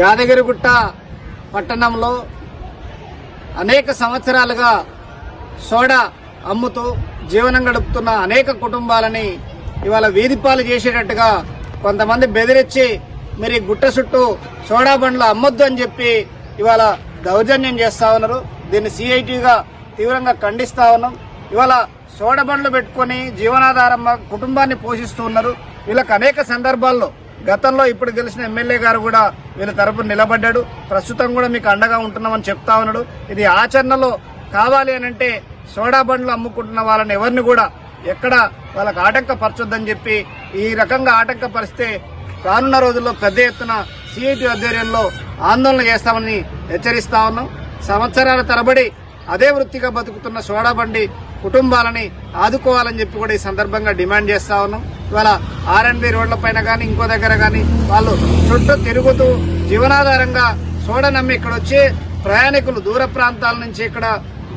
యాదగిరిగుట్ట పట్టణంలో అనేక సంవత్సరాలుగా సోడా అమ్ముతూ జీవనం గడుపుతున్న అనేక కుటుంబాలని ఇవాళ వీధిపాలు చేసేటట్టుగా కొంతమంది బెదిరించి మీరు ఈ గుట్ట చుట్టూ సోడా బండ్లు అమ్మొద్దు అని చెప్పి ఇవాళ దౌర్జన్యం చేస్తా ఉన్నారు. దీన్ని సిఐటిగా తీవ్రంగా ఖండిస్తా ఉన్నాం. ఇవాళ సోడా బండ్లు పెట్టుకొని జీవనాధారం కుటుంబాన్ని పోషిస్తూ ఉన్నారు. వీళ్ళకి అనేక సందర్భాల్లో గతంలో ఇప్పుడు గెలిచిన ఎమ్మెల్యే గారు కూడా వీళ్ళ తరపున నిలబడ్డాడు. ప్రస్తుతం కూడా మీకు అండగా ఉంటున్నామని చెప్తా ఉన్నాడు. ఇది ఆచరణలో కావాలి అని అంటే సోడా బండ్లు అమ్ముకుంటున్న వాళ్ళని ఎవరిని కూడా ఎక్కడ వాళ్ళకు ఆటంకపరచొద్దని చెప్పి ఈ రకంగా ఆటంకపరిస్తే రానున్న రోజుల్లో పెద్ద ఎత్తున సిఐటి ఆధ్వర్యంలో ఆందోళన చేస్తామని హెచ్చరిస్తా ఉన్నాం. సంవత్సరాల తరబడి అదే వృత్తిగా బతుకుతున్న సోడా బండి కుటుంబాలని ఆదుకోవాలని చెప్పి కూడా ఈ సందర్భంగా డిమాండ్ చేస్తా ఉన్నాం. ఇవాళ ఆర్ఎండ్బి రోడ్ల పైన కానీ ఇంకో దగ్గర కానీ వాళ్ళు చుట్టూ తిరుగుతూ జీవనాధారంగా సోడనమ్మి ఇక్కడ వచ్చి ప్రయాణికులు దూర ప్రాంతాల నుంచి ఇక్కడ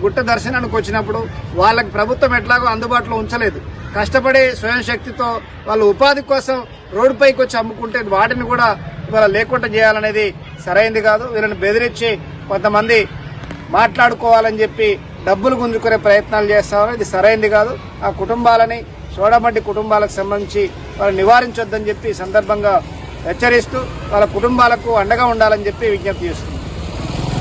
గుట్ట దర్శనానికి వచ్చినప్పుడు వాళ్ళకి ప్రభుత్వం ఎట్లాగో అందుబాటులో ఉంచలేదు. కష్టపడి స్వయం శక్తితో వాళ్ళు ఉపాధి కోసం రోడ్డుపైకి వచ్చి అమ్ముకుంటే వాటిని కూడా ఇవాళ లేకుండా చేయాలనేది సరైంది కాదు. వీళ్ళని బెదిరించి కొంతమంది మాట్లాడుకోవాలని చెప్పి డబ్బులు గుంజుకునే ప్రయత్నాలు చేస్తామని ఇది సరైంది కాదు. ఆ కుటుంబాలని సోడమడ్డి కుటుంబాలకు సంబంధించి వాళ్ళు నివారించొద్దని చెప్పి సందర్భంగా హెచ్చరిస్తూ వాళ్ళ కుటుంబాలకు అండగా ఉండాలని చెప్పి విజ్ఞప్తి చేస్తుంది